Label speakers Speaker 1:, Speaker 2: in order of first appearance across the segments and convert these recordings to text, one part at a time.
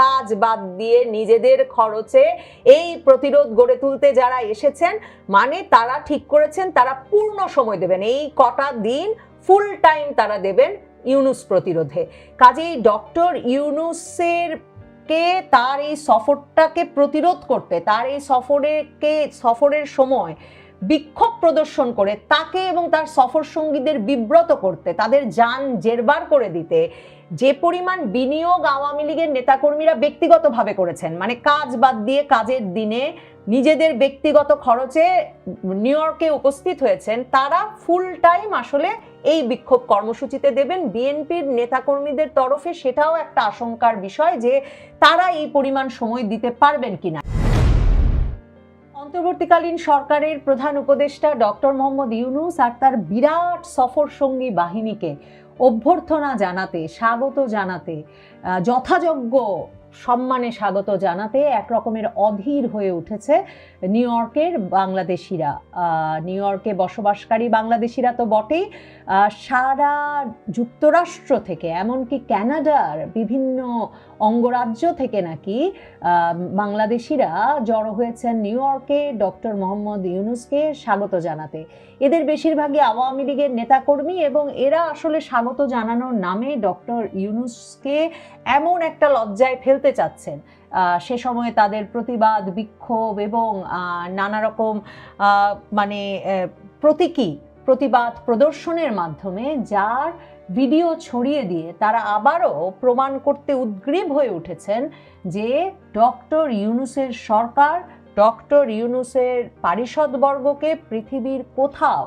Speaker 1: কাজ বাদ দিয়ে নিজেদের খরচে এই প্রতিরোধ গড়ে তুলতে যারা এসেছেন মানে তারা ঠিক করেছেন, তারা পূর্ণ সময় দেবেন। এই কটা দিন ফুল টাইম তারা দেবেন ইউনুস প্রতিরোধে। কাজেই ডক্টর ইউনুসের কে তার এই সফরটাকে প্রতিরোধ করতে, তার এই সফরেকে সফরের সময় বিক্ষোভ প্রদর্শন করে তাকে এবং তার সফর সঙ্গীদের বিব্রত করতে, তাদের যান জেরবার করে দিতে, যে পরিমাণ বিনিয়োগ আওয়ামী লীগের নেতাকর্মীরা ব্যক্তিগতভাবে করেছেন মানে কাজ বাদ দিয়ে কাজের দিনে নিজেদের ব্যক্তিগত খরচে নিউ ইয়র্কে উপস্থিত হয়েছেন, তারা ফুল টাইম আসলে এই বিক্ষোভ কর্মসূচিতে দেবেন। বিএনপির নেতাকর্মীদের তরফে সেটাও একটা আশঙ্কার বিষয় যে তারা এই পরিমাণ সময় দিতে পারবেন কিনা। অন্তর্বর্তীকালীন সরকারের প্রধান উপদেষ্টা ডক্টর মোহাম্মদ ইউনুস আর তার বিরাট সফর সঙ্গী বাহিনীকে অভ্যর্থনা জানাতে, স্বাগত জানাতে যথাযোগ্য সম্মানে স্বাগত জানাতে এক রকমের অধীর হয়ে উঠেছে নিউ ইয়র্কের বাংলাদেশিরা। নিউ ইয়র্কে বসবাসকারী বাংলাদেশিরা তো বটেই। সারা যুক্তরাষ্ট্র থেকে, এমনকি ক্যানাডার, বিভিন্ন অঙ্গরাজ্য থেকে নাকি বাংলাদেশিরা জড়ো হয়েছেন নিউ ইয়র্কে। ডক্টর মোহাম্মদ ইউনুসকে স্বাগত জানাতে। এদের বেশিরভাগই আওয়ামী লীগের নেতাকর্মী এবং এরা আসলে স্বাগত জানানোর নামে ডক্টর ইউনুসকে এমন একটা লজ্জায় ফেলতে চাচ্ছেন। সে সময়ে তাদের প্রতিবাদ, বিক্ষোভ এবং নানা রকম মানে প্রতীকী প্রতিবাদ প্রদর্শনের মাধ্যমে যার ভিডিও ছড়িয়ে দিয়ে তারা আবারও প্রমাণ করতে উদ্গ্রীব হয়ে উঠেছেন যে ডক্টর ইউনুসের সরকার, ডক্টর ইউনুসের পারিষদবর্গকে পৃথিবীর কোথাও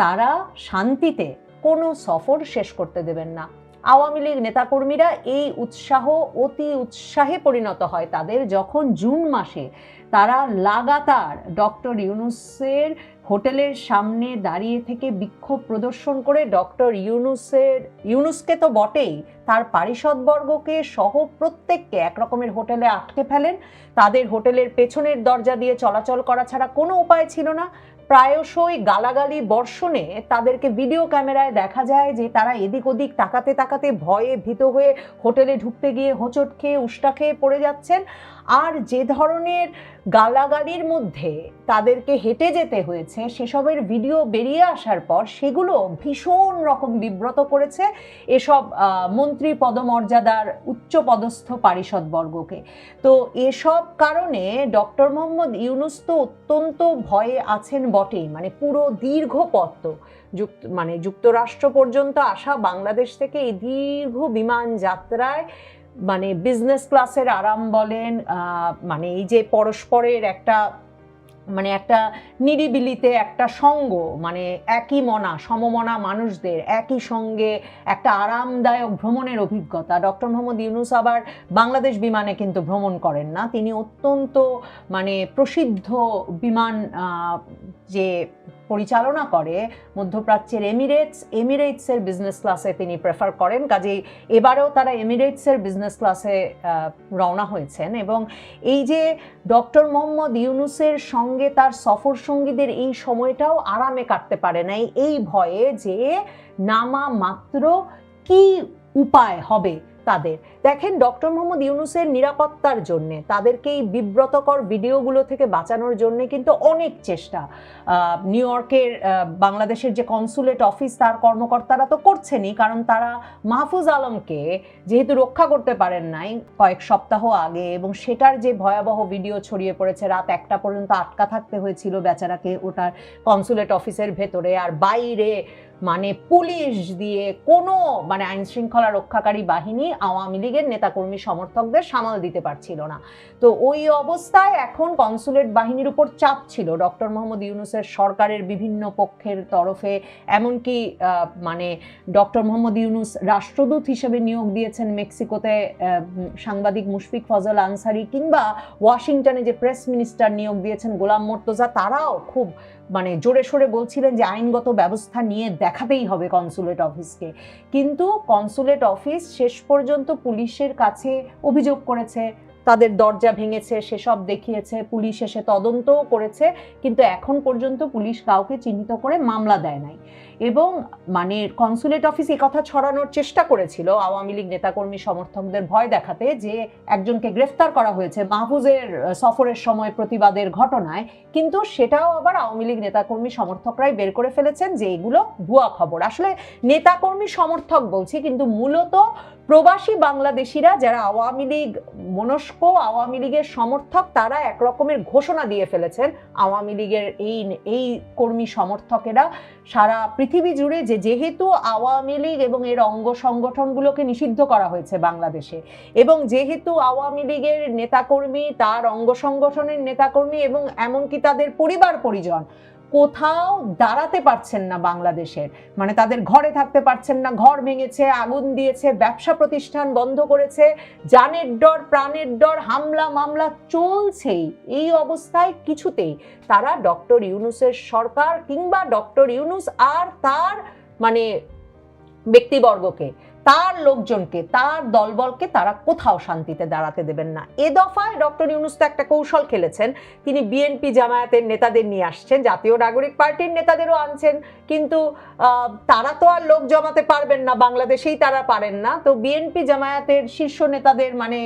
Speaker 1: তারা শান্তিতে কোনো সফর শেষ করতে দেবেন না। আওয়ামী লীগ নেতাকর্মীরা এই উৎসাহ অতি উৎসাহে পরিণত হয় তাদের যখন জুন মাসে তারা লাগাতার ডক্টর ইউনুসের হোটেলের সামনে দাঁড়িয়ে থেকে বিক্ষোভ প্রদর্শন করে, ডক্টর ইউনুসের, ইউনুসকে তো বটেই, তার পারিষদবর্গকে সহ প্রত্যেককে একরকমের হোটেলে আটকে ফেলেন। তাদের হোটেলের পেছনের দরজা দিয়ে চলাচল করা ছাড়া কোনো উপায় ছিল না। প্রায়শই গালাগালি বর্ষণে তাদেরকে ভিডিও ক্যামেরায় দেখা যায় যে তারা এদিক ওদিক তাকাতে তাকাতে ভয়ে ভীত হয়ে হোটেলে ঢুকতে গিয়ে হোঁচট খেয়ে উষ্টা খেয়ে পড়ে যাচ্ছেন। আর যে ধরনের গালাগালির মধ্যে তাদেরকে হেঁটে যেতে হয়েছে, সেসবের ভিডিও বেরিয়ে আসার পর সেগুলো ভীষণ রকম বিব্রত করেছে এসব মন্ত্রী পদমর্যাদার উচ্চ উচ্চপদস্থ পারিষদবর্গকে তো এসব কারণে ডক্টর মোহাম্মদ ইউনুস তো অত্যন্ত ভয়ে আছেন বটেই মানে পুরো দীর্ঘ পথ তো যুক্ত মানে যুক্তরাষ্ট্র পর্যন্ত আসা বাংলাদেশ থেকে এই দীর্ঘ বিমান যাত্রায় মানে বিজনেস ক্লাসের আরাম বলেন মানে এই যে পরস্পরের একটা মানে একটা নিরিবিলিতে একটা সঙ্গ মানে একই মনা, সমমনা মানুষদের একই সঙ্গে একটা আরামদায়ক ভ্রমণের অভিজ্ঞতা। ডক্টর মোহাম্মদ ইউনুস আবার বাংলাদেশ বিমানে কিন্তু ভ্রমণ করেন না। তিনি অত্যন্ত মানে প্রসিদ্ধ বিমান যে পরিচালনা করে মধ্যপ্রাচ্যের এমিরেটস, এমিরেটসের বিজনেস ক্লাসে তিনি প্রেফার করেন। কাজেই এবারেও তারা এমিরেটসের বিজনেস ক্লাসে রওনা হয়েছেন এবং এই যে ডক্টর মোহাম্মদ ইউনুসের সঙ্গে তার সফর সঙ্গীদের এই সময়টাও আরামে কাটতে পারে নাই। এই ভয়ে যে নামা মাত্র কি উপায় হবে তাদের? দেখেন ডক্টর মোহাম্মদ ইউনুসের নিরাপত্তার জন্যে, তাদেরকে এই বিব্রতকর ভিডিওগুলো থেকে বাঁচানোর জন্যে কিন্তু অনেক চেষ্টা। নিউ ইয়র্কের বাংলাদেশের যে কনসুলেট অফিস, তার কর্মকর্তারা তো করছেনই, কারণ তারা মাহফুজ আলমকে যেহেতু রক্ষা করতে পারেন নাই কয়েক সপ্তাহ আগে, এবং সেটার যে ভয়াবহ ভিডিও ছড়িয়ে পড়েছে, রাত একটা পর্যন্ত আটকা থাকতে হয়েছিল বেচারাকে ওটার কনসুলেট অফিসের ভেতরে, আর বাইরে মানে পুলিশ দিয়ে কোনো মানে আইনশৃঙ্খলা রক্ষাকারী বাহিনী আওয়ামী লীগের নেতাকর্মী সমর্থকদের সামাল দিতে পারছিল না। তো ওই অবস্থায় এখন কনসুলেট বাহিনীর উপর চাপ ছিল। ডক্টর মোহাম্মদ ইউনুসের সরকারের বিভিন্ন পক্ষের তরফে, এমনকি মানে ডক্টর মোহাম্মদ ইউনুস রাষ্ট্রদূত হিসেবে নিয়োগ দিয়েছেন মেক্সিকোতে সাংবাদিক মুশফিক ফজল আনসারি, কিংবা ওয়াশিংটনে যে প্রেস মিনিস্টার নিয়োগ দিয়েছেন গোলাম মোর্তজা, তারাও খুব মানে জোরে সোরে বলছিলেন যে আইনগত ব্যবস্থা নিয়ে দেখাতেই হবে কনসুলেট অফিসকে। কিন্তু কনসুলেট অফিস শেষ পর্যন্ত পুলিশের কাছে অভিযোগ করেছে, তাদের দরজা ভেঙেছে, সেসব দেখিয়েছে, পুলিশ এসে তদন্তও করেছে, কিন্তু এখন পর্যন্ত পুলিশ কাউকে চিহ্নিত করে মামলা দেয় নাই। এবং মানে কনসুলেট অফিস কথা ছড়ানোর চেষ্টা করেছিল আওয়ামী লীগ নেতাকর্মী সমর্থকদের ভয় দেখাতে যে একজনকে গ্রেফতার করা হয়েছে মাহফুজের সফরের সময় প্রতিবাদের ঘটনায়। কিন্তু সেটাও আবার আওয়ামী লীগ নেতাকর্মী সমর্থকরাই বের করে ফেলেছেন যে এগুলো ভুয়া খবর। আসলে নেতাকর্মী সমর্থক বলছি, কিন্তু মূলত প্রবাসী বাংলাদেশিরা যারা আওয়ামী লীগ, মনস্ক আওয়ামী লীগের সমর্থক, তারা এক রকমের ঘোষণা দিয়ে ফেলেছেন আওয়ামী লীগের এই এই কর্মী সমর্থকেরা। সারা পৃথিবী জুড়ে যে যেহেতু আওয়ামী লীগ এবং এর অঙ্গ সংগঠনগুলোকে নিষিদ্ধ করা হয়েছে বাংলাদেশে এবং যেহেতু আওয়ামী লীগের নেতাকর্মী, তার অঙ্গ সংগঠনের নেতাকর্মী এবং এমনকি তাদের পরিবার পরিজন কোথাও দাঁড়াতে পারছেন না বাংলাদেশের। মানে তাদের ঘরে থাকতে পারছেন না, ঘর ভেঙেছে, আগুন দিয়েছে, ব্যবসা প্রতিষ্ঠান বন্ধ করেছে জানের ডর, প্রাণের ডর, হামলা, মামলা চলছেই। এই অবস্থায় কিছুতেই তারা ডক্টর ইউনুসের সরকার কিংবা ডক্টর ইউনুস আর তার মানে ব্যক্তিবর্গকে তার লোকজনকে, তার দলবলকে তারা কোথাও শান্তিতে দাঁড়াতে দেবেন না। এ দফায় ডক্টর ইউনুস তো একটা কৌশল খেলেছেন। তিনি বিএনপি জামায়াতের নেতাদের নিয়ে আসছেন, জাতীয় নাগরিক পার্টির নেতাদেরও আনছেন। কিন্তু তারা তো আর লোক জমাতে পারবেন না, বাংলাদেশেই তারা পারেন না। তো বিএনপি জামায়াতের শীর্ষ নেতাদের মানে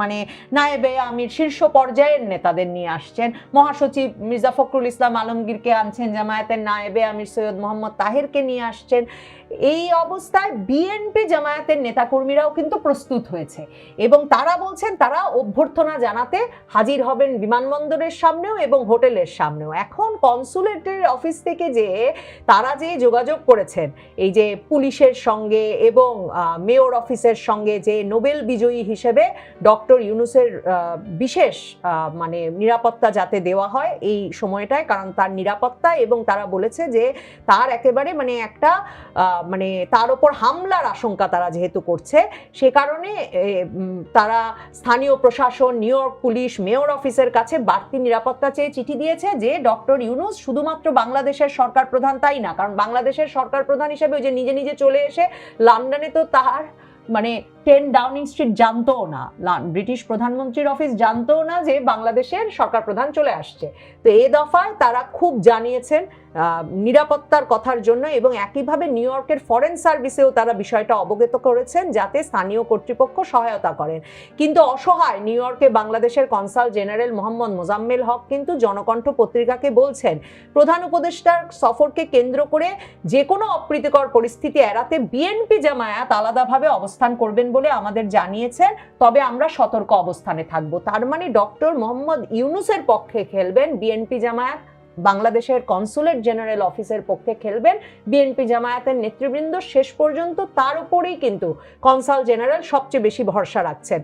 Speaker 1: মানে নায়েবে আমির শীর্ষ পর্যায়ের নেতাদের নিয়ে আসছেন। মহাসচিব মির্জা ফখরুল ইসলাম আলমগীরকে আনছেন জামায়াতের নায়েবে আমির সৈয়দ মোহাম্মদ তাহেরকে নিয়ে আসছেন। এই অবস্থায় বিএনপি জামায়াতের নেতাকর্মীরাও কিন্তু প্রস্তুত হয়েছে এবং তারা বলছেন তারা অভ্যর্থনা জানাতে হাজির হবেন বিমানবন্দরের সামনেও এবং হোটেলের সামনেও। এখন কনসুলেটের অফিস থেকে যে তারা যে যোগাযোগ করেছেন, এই যে পুলিশের সঙ্গে এবং মেয়র অফিসের সঙ্গে যে নোবেল বিজয়ী হিসেবে ডক্টর ইউনুসের বিশেষ মানে নিরাপত্তা যাতে দেওয়া হয় এই সময়টায়, কারণ তার নিরাপত্তা এবং তারা বলেছে যে তার একেবারে মানে একটা মানে তার ওপর হামলার আশঙ্কা তারা যেহেতু করছে, সে কারণে তারা স্থানীয় প্রশাসন, নিউ ইয়র্ক পুলিশ, মেয়র অফিসের কাছে বাড়তি নিরাপত্তা চেয়ে চিঠি দিয়েছে যে ডক্টর ইউনুস শুধুমাত্র বাংলাদেশের সরকার প্রধান তাই না, কারণ বাংলাদেশের সরকার প্রধান হিসেবে ওই যে নিজে নিজে চলে এসে, লন্ডনে তো তার মানে টেন ডাউনিং স্ট্রিট জানতোও না। ব্রিটিশ প্রধানমন্ত্রীর অফিস জানতোও না যে বাংলাদেশের সরকার প্রধান চলে আসছে। তো এ দফায় তারা খুব জানিয়েছেন নিরাপত্তার কথার জন্য এবং একইভাবে নিউ ইয়র্কের ফরেন সার্ভিসেও তারা বিষয়টা অবগত করেছেন যাতে স্থানীয় কর্তৃপক্ষ সহায়তা করেন। কিন্তু অসহায় নিউ ইয়র্কে বাংলাদেশের কনসাল জেনারেল মোহাম্মদ মোজাম্মেল হক কিন্তু জনকণ্ঠ পত্রিকাকে বলছেন, প্রধান উপদেষ্টার সফরকে কেন্দ্র করে যে কোনো অপ্রীতিকর পরিস্থিতি এড়াতে বিএনপি জামায়াত আলাদাভাবে অবস্থান করবেন বলে আমাদের জানিয়েছেন, তবে আমরা সতর্ক অবস্থানে থাকব। তার মানে ডক্টর মোহাম্মদ ইউনুসের পক্ষে খেলবেন বিএনপি জামায়াত, বাংলাদেশের কনসুলেট জেনারেল অফিসের পক্ষে খেলবেন বিএনপি জামায়াতের নেতৃবৃন্দ। শেষ পর্যন্ত তার উপরেই কিন্তু কনসাল জেনারেল সবচেয়ে বেশি ভরসা রাখছেন।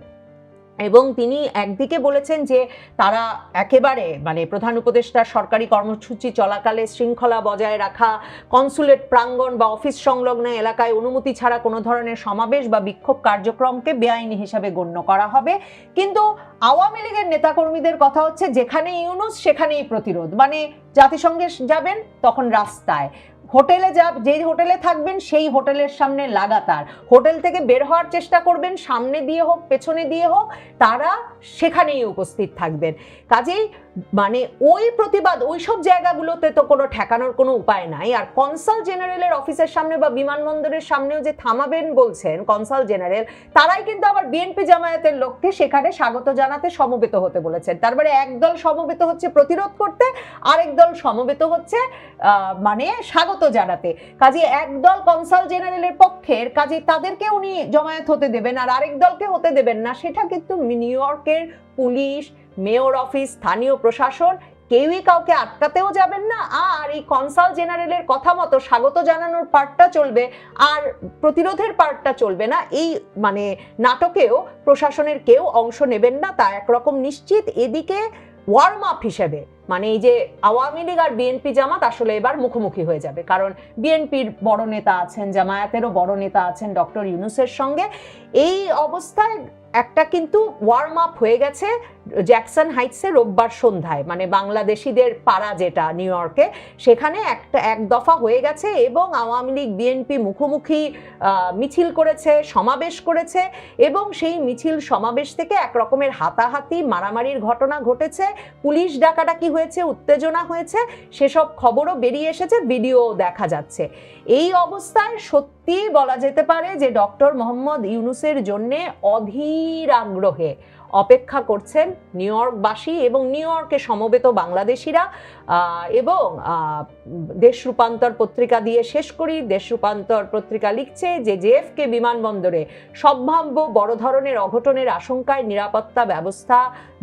Speaker 1: এবং তিনি একদিকে বলেছেন যে তারা একেবারে মানে প্রধান উপদেষ্টার সরকারি কর্মসূচি চলাকালে শৃঙ্খলা বজায় রাখা, কনসুলেট প্রাঙ্গণ বা অফিস সংলগ্ন এলাকায় অনুমতি ছাড়া কোনো ধরনের সমাবেশ বা বিক্ষোভ কার্যক্রমকে বেআইনি হিসাবে গণ্য করা হবে। কিন্তু আওয়ামী লীগের নেতাকর্মীদের কথা হচ্ছে, যেখানে ইউনুস সেখানেই প্রতিরোধ। মানে জাতিসংঘে যাবেন তখন রাস্তায়। হোটেলে যা যে হোটেলে থাকবেন সেই হোটেলের সামনে লাগাতার। হোটেল থেকে বের হওয়ার চেষ্টা করবেন, সামনে দিয়ে হোক, পেছনে দিয়ে হোক, তারা সেখানেই উপস্থিত থাকবেন। কাজেই মানে ওই প্রতিবাদ, ওই সব জায়গাগুলোতে তো কোনো ঠেকানোর কোনো উপায় নাই। আর কনসাল জেনারেলের অফিসের সামনে বা বিমানবন্দরের সামনেও যে থামাবেন বলছেন কনসাল জেনারেল, তারাই কিন্তু আবার বিএনপি জামায়াতের লোককে সেখানে স্বাগত জানাতে সমবেত হতে বলেছেন। তারপরে মানে একদল সমবেত হচ্ছে প্রতিরোধ করতে, আরেক দল সমবেত হচ্ছে মানে স্বাগত জানাতে। কাজে একদল কনসাল জেনারেলের পক্ষের কাজে তাদেরকে উনি জমায়েত হতে দেবেন আর আরেক দলকে হতে দেবেন না, সেটা কিন্তু নিউ ইয়র্কের পুলিশ মেয়র অফিস, স্থানীয় প্রশাসন, কেউই কাউকে আটকাতেও যাবেন না। আর এই কনসাল জেনারেলের কথা মতো স্বাগত জানানোর পার্টটা চলবে, আর প্রতিরোধের পার্টটা চলবে না। এই মানে নাটকেও প্রশাসনের কেউ অংশ নেবেন না, তা একরকম নিশ্চিত। এদিকে ওয়ার্ম আপ হিসেবে মানে এই যে আওয়ামী লীগ আর বিএনপি জামাত আসলে এবার মুখোমুখি হয়ে যাবে। কারণ বিএনপির বড় নেতা আছেন, জামায়াতেরও বড় নেতা আছেন ডক্টর ইউনুসের সঙ্গে। এই অবস্থায় একটা কিন্তু ওয়ার্ম আপ হয়ে গেছে। জ্যাকসন হাইটসে রোববার সন্ধ্যায় মানে বাংলাদেশিদের পাড়া যেটা নিউ ইয়র্কে, সেখানে একটা এক দফা হয়ে গেছে এবং আওয়ামী লীগ, বিএনপি মুখোমুখি মিছিল করেছে, সমাবেশ করেছে এবং সেই মিছিল সমাবেশ থেকে এক রকমের হাতাহাতি, মারামারির ঘটনা ঘটেছে, পুলিশ ডাকাডাকি হয়েছে, উত্তেজনা হয়েছে, সেসব খবরও বেরিয়ে এসেছে ভিডিও দেখা যাচ্ছে। এই অবস্থায় সত্যি বলা যেতে পারে যে ডক্টর মোহাম্মদ ইউনুসের জন্যে অধীর আগ্রহে অপেক্ষা করছেন নিউ ইয়র্কবাসী এবং নিউ ইয়র্কে সমবেত বাংলাদেশিরা এবং দেশ রূপান্তর পত্রিকা দিয়ে শেষ করি। দেশ রূপান্তর পত্রিকা লিখছে যে জেএফকে বিমানবন্দরে সম্ভাব্য বড় ধরনের অঘটনের আশঙ্কায় নিরাপত্তা ব্যবস্থা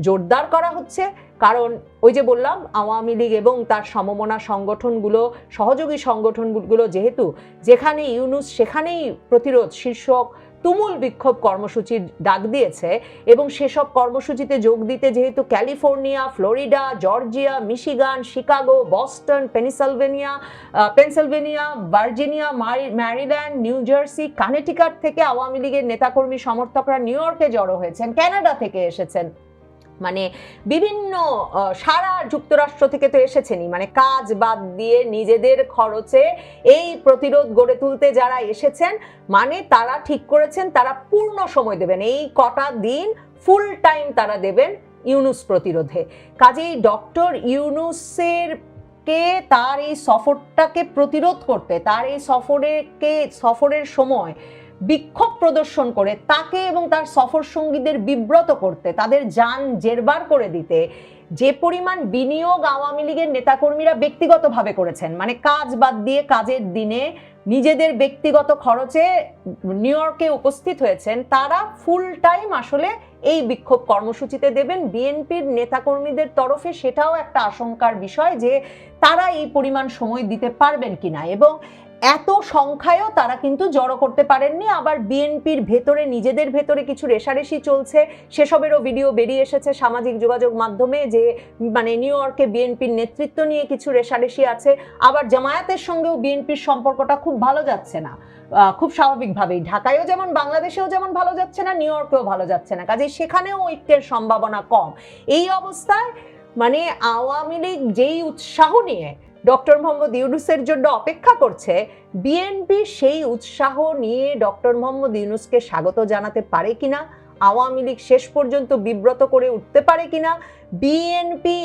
Speaker 1: জোরদার করা হচ্ছে। কারণ ওই যে বললাম, আওয়ামী লীগ এবং তার সমমনা সংগঠনগুলো, সহযোগী সংগঠনগুলো যেহেতু যেখানে ইউনুস সেখানেই প্রতিরোধ শীর্ষক তুমুল বিক্ষোভ কর্মসূচির ডাক দিয়েছে এবং সেসব কর্মসূচিতে যোগ দিতে যেহেতু California, Florida, Georgia, Michigan, Chicago, Boston, Pennsylvania Pennsylvania, Virginia Maryland, New Jersey, Connecticut থেকে আওয়ামী লীগের নেতাকর্মী সমর্থকরা নিউ ইয়র্কে জড়ো হয়েছেন, ক্যানাডা থেকে এসেছেন। মানে বিভিন্ন সারা যুক্তরাষ্ট্র থেকে তো এসেছেনই। মানে কাজ বাদ দিয়ে নিজেদের খরচে এই প্রতিরোধ গড়ে তুলতে যারা এসেছেন মানে তারা ঠিক করেছেন, তারা পূর্ণ সময় দেবেন। এই কটা দিন ফুল টাইম তারা দেবেন ইউনুস প্রতিরোধে। কাজেই ডক্টর ইউনুসের কে তার এই সফরটাকে প্রতিরোধ করতে, তার এই সফরেকে সফরের সময় বিক্ষোভ প্রদর্শন করে তাকে এবং তার সফর সঙ্গীদের বিব্রত করতে, তাদের যান জেরবার করে দিতে, যে পরিমাণ বিনিয়োগ আওয়ামী লীগের নেতাকর্মীরা ব্যক্তিগতভাবে করেছেন মানে কাজ বাদ দিয়ে কাজের দিনে নিজেদের ব্যক্তিগত খরচে নিউ ইয়র্কে উপস্থিত হয়েছেন, তারা ফুল টাইম আসলে এই বিক্ষোভ কর্মসূচিতে দেবেন। বিএনপির নেতাকর্মীদের তরফে সেটাও একটা আশঙ্কার বিষয় যে তারা এই পরিমাণ সময় দিতে পারবেন কিনা এবং এত সংখ্যায়ও তারা কিন্তু জড়ো করতে পারেননি। আবার বিএনপির ভেতরে, নিজেদের ভেতরে কিছু রেশারেশি চলছে। সেসবেরও ভিডিও বেরিয়ে এসেছে সামাজিক যোগাযোগ মাধ্যমে যে মানে নিউ ইয়র্কে বিএনপির নেতৃত্ব নিয়ে কিছু রেশারেশি আছে। আবার জামায়াতের সঙ্গেও বিএনপির সম্পর্কটা খুব ভালো যাচ্ছে না। খুব স্বাভাবিকভাবেই। ঢাকায়ও যেমন, বাংলাদেশেও যেমন ভালো যাচ্ছে না, নিউ ইয়র্কেও ভালো যাচ্ছে না। কাজে সেখানেও ঐক্যের সম্ভাবনা কম। এই অবস্থায় মানে আওয়ামী লীগ যেই উৎসাহ নিয়ে ডক্টর মোহাম্মদ ইউনুসের জন্য অপেক্ষা করছে বিএনপি সেই উৎসাহ নিয়ে ডক্টর মোহাম্মদ ইউনুসকে স্বাগত জানাতে পারে কিনা, আওয়ামী লীগ শেষ পর্যন্ত বিব্রত করে উঠতে পারে কিনা, বিএনপি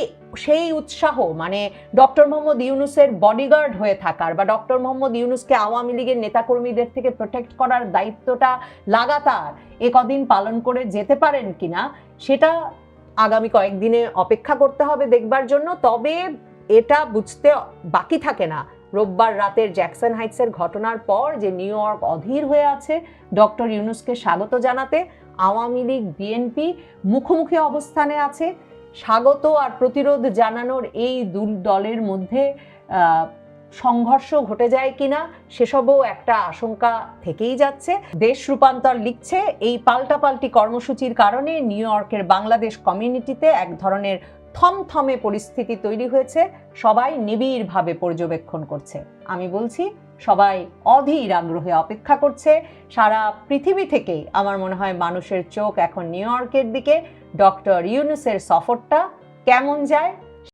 Speaker 1: সেই উৎসাহ মানে ডক্টর মোহাম্মদ ইউনুসের বডিগার্ড হয়ে থাকার বা ডক্টর মোহাম্মদ ইউনুসকে আওয়ামী লীগের নেতাকর্মীদের থেকে প্রোটেক্ট করার দায়িত্বটা লাগাতার এ কদিন পালন করে যেতে পারেন কিনা, সেটা আগামী কয়েকদিনে অপেক্ষা করতে হবে দেখবার জন্য। তবে এটা বুঝতে বাকি থাকে না। রোববার রাতের জ্যাকসন হাইটসের ঘটনার পর যে নিউ ইয়র্ক অধীর হয়ে আছে, ডক্টর ইউনুসকে স্বাগত জানাতে আওয়ামী লীগ, বিএনপি মুখোমুখি অবস্থানে আছে। স্বাগত আর প্রতিরোধ জানানোর এই দু দলের মধ্যে সংঘর্ষ ঘটে যায় কিনা সেসবও একটা আশঙ্কা থেকেই যাচ্ছে। দেশ রূপান্তর লিখছে, এই পাল্টাপাল্টি কর্মসূচির কারণে নিউ ইয়র্কের বাংলাদেশ কমিউনিটিতে এক ধরনের থমথমে পরিস্থিতি তৈরি হয়েছে, সবাই নিবিড়ভাবে পর্যবেক্ষণ করছে। আমি বলছি, সবাই অধীর আগ্রহে অপেক্ষা করছে। সারা পৃথিবী থেকেই আমার মনে হয় মানুষের চোখ এখন নিউ ইয়র্কের দিকে। ডক্টর ইউনুসের সফরটা কেমন যায়?